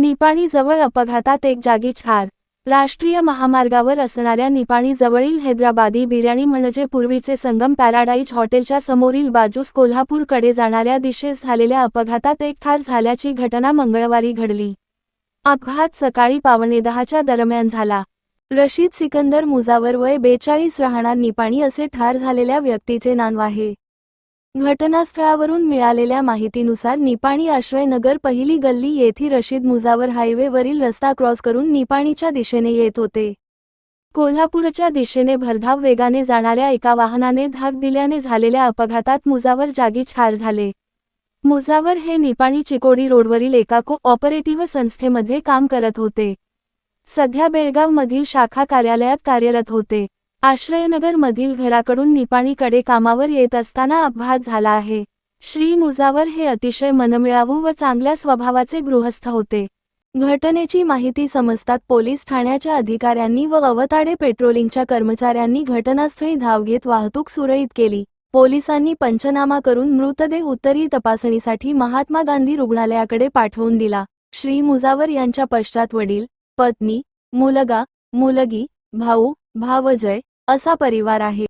निपाणी जवळ अपघातात एक जागी ठार राष्ट्रीय महामार्गावर असणाऱ्या निपाणी जवळील हैदराबादी बिर्याणी म्हणजे पूर्वीचे संगम पॅराडाईज हॉटेलच्या समोरील बाजूस कोल्हापूरकडे जाणाऱ्या दिशेस झालेल्या अपघातात एक ठार झाल्याची घटना मंगळवारी घडली. अपघात सकाळी पावणे दहाच्या दरम्यान झाला. रशीद सिकंदर मुजावर वय बेचाळीस राहणार निपाणी असे ठार झालेल्या व्यक्तीचे नाव आहे. घटनास्थळावरून मिळालेल्या माहितीनुसार निपाणी आश्रयनगर पहिली गल्ली येथे रशीद मुजावर हायवेवरील रस्ता क्रॉस करून निपाणीच्या दिशेने येत होते. कोल्हापूरच्या दिशेने भरधाव वेगाने जाणाऱ्या एका वाहनाने धाक दिल्याने झालेल्या अपघातात मुजावर जागी ठार झाले. मुजावर हे निपाणी चिकोडी रोडवरील एका को ऑपरेटिव्ह संस्थेमध्ये काम करत होते. सध्या बेळगावमधील शाखा कार्यालयात कार्यरत होते. आश्रयनगरमधील घराकडून निपाणीकडे कामावर येत असताना अपघात झाला आहे. श्री मुजावर हे अतिशय मनमिळावू व चांगल्या स्वभावाचे गृहस्थ होते. घटनेची माहिती समजतात पोलीस ठाण्याच्या अधिकाऱ्यांनी व अवताडे पेट्रोलिंगच्या कर्मचाऱ्यांनी घटनास्थळी धाव घेत वाहतूक सुरळीत केली. पोलिसांनी पंचनामा करून मृतदेह उत्तरी तपासणीसाठी महात्मा गांधी रुग्णालयाकडे पाठवून दिला. श्री मुजावर यांच्या पश्चात वडील पत्नी मुलगा मुलगी भाऊ भावजय असा परिवार आहे.